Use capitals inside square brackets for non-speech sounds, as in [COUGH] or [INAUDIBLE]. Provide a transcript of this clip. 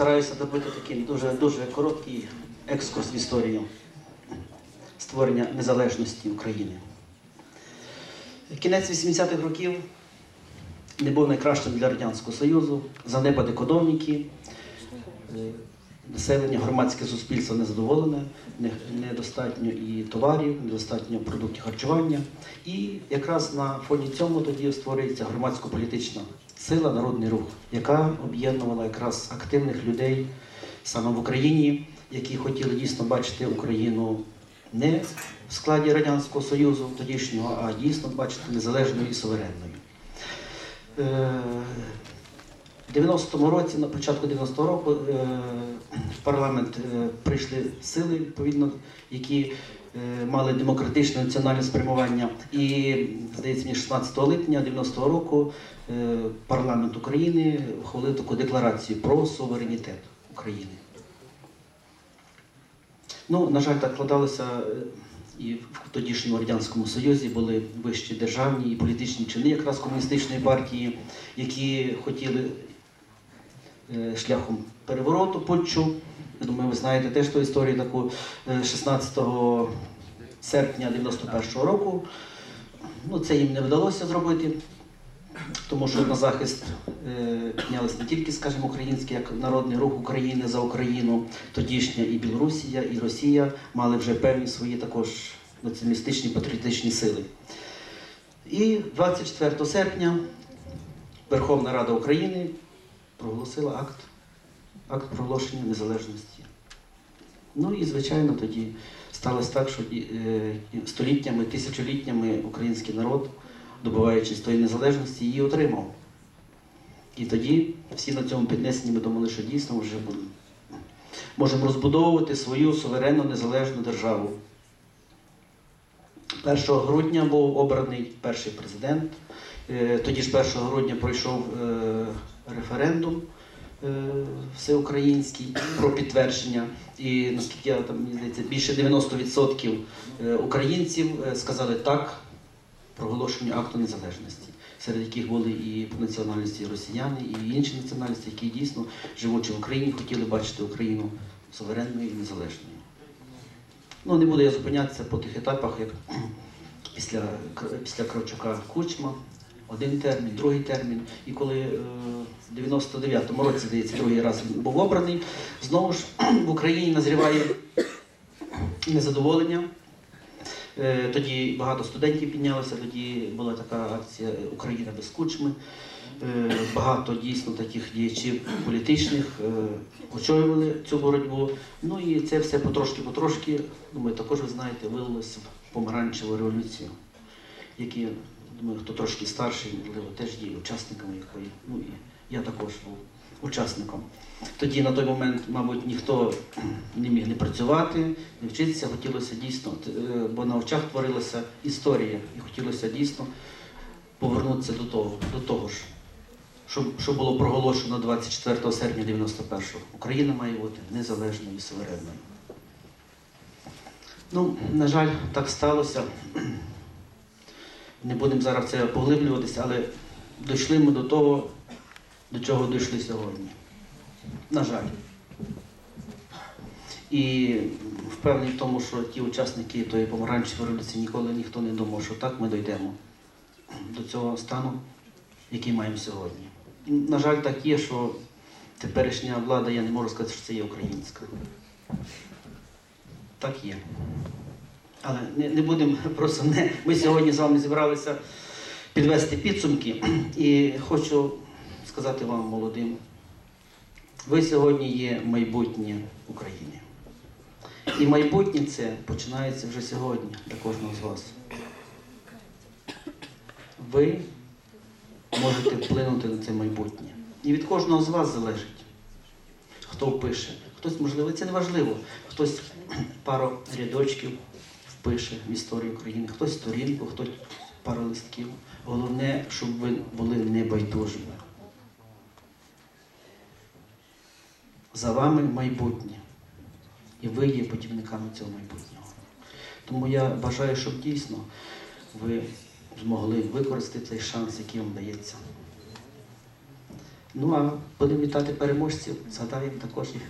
постараюся зробити такий дуже, дуже короткий екскурс в історію створення незалежності України. Кінець 80-х років не був найкращим для Радянського Союзу, занепад економіки, е, населення, громадське суспільство незадоволене, недостатньо і товарів, недостатньо продуктів харчування. І якраз на фоні цьому тоді створюється громадсько-політична сила Народний рух, яка об'єднувала якраз активних людей саме в Україні, які хотіли дійсно бачити Україну не в складі Радянського Союзу тодішнього, а дійсно бачити незалежною і суверенною. В 90-му році, на початку 90-го року, е, в парламент е, прийшли сили, відповідно, які е, мали демократичне національне спрямування. І, здається, мені 16 липня 90-го року парламент України ухвалив таку декларацію про суверенітет України. Ну, на жаль, так складалося. е, І в тодішньому Радянському Союзі були вищі державні і політичні чини якраз комуністичної партії, які хотіли шляхом перевороту. Я думаю, ви знаєте теж ту історію таку е, 16 серпня 91-го року. Ну, це їм не вдалося зробити, тому що на захист е, піднялись не тільки, скажімо, український, як народний рух України за Україну, тодішня і Білорусія, і Росія мали вже певні свої також націоналістичні патріотичні сили. І 24 серпня Верховна Рада України проголосила акт, акт проголошення незалежності. Ну і, звичайно, тоді сталося так, що е, століттями, тисячоліттями український народ, добуваючись тої незалежності, її отримав. І тоді всі на цьому піднесенні ми думали, що дійсно вже можемо розбудовувати свою суверенну незалежну державу. 1 грудня був обраний перший президент. Е, Тоді ж 1 грудня пройшов е, референдум е, всеукраїнський про підтвердження. І наскільки я там мені здається, більше 90% е, українців сказали так проголошенню акту незалежності, серед яких були і по національності росіяни, і інші національності, які дійсно, живучи в Україні, хотіли бачити Україну суверенною і незалежною. Ну, не буду я зупинятися по тих етапах, як [CLEARS THROAT] після, після Кравчука Кучма, один термін, другий термін. І коли е, в 99-му році, здається, другий раз він був обраний, знову ж [CLEARS THROAT] в Україні назріває незадоволення. Е, Тоді багато студентів піднялося, тоді була така акція Україна без кучми. Е, Багато дійсно таких діячів політичних очолювали цю боротьбу. Ну і це все потрошки-потрошки, думаю, також ви знаєте, вилилося в помаранчеву революцію, які, думаю, хто трошки старший, можливо, теж є учасниками якої. Ну і я також був учасником. Тоді на той момент, мабуть, ніхто не міг не працювати, не вчитися, хотілося дійсно, е, бо на очах творилася історія, і хотілося дійсно повернутися до того, до того ж, що, що було проголошено 24 серпня 91-го. Україна має бути незалежною і суверенною. Ну, на жаль, так сталося. Не будемо зараз це поглиблюватися, але дійшли ми до того, до чого дійшли сьогодні. На жаль. І впевнений в тому, що ті учасники тої помаранчевої революції ніколи ніхто не думав, що так ми дійдемо до цього стану, який маємо сьогодні. І, на жаль, так є, що теперішня влада, я не можу сказати, що це є українська. Так є. Але не, не будемо [LAUGHS] просто не. Ми сьогодні з вами зібралися підвести підсумки. І хочу сказати вам, молодим, ви сьогодні є майбутнє України. І майбутнє це починається вже сьогодні для кожного з вас. Ви можете вплинути на це майбутнє. І від кожного з вас залежить, хто впише. Хтось, можливо, це не важливо. Хтось [CLEARS THROAT] пару рядочків впише в історію України, хтось сторінку, хтось пару листків. Головне, щоб ви були небайдужими. За вами майбутнє. І ви є будівниками цього майбутнього. Тому я бажаю, щоб дійсно ви змогли використати цей шанс, який вам дається. Ну а будемо вітати переможців, згадаємо також їх.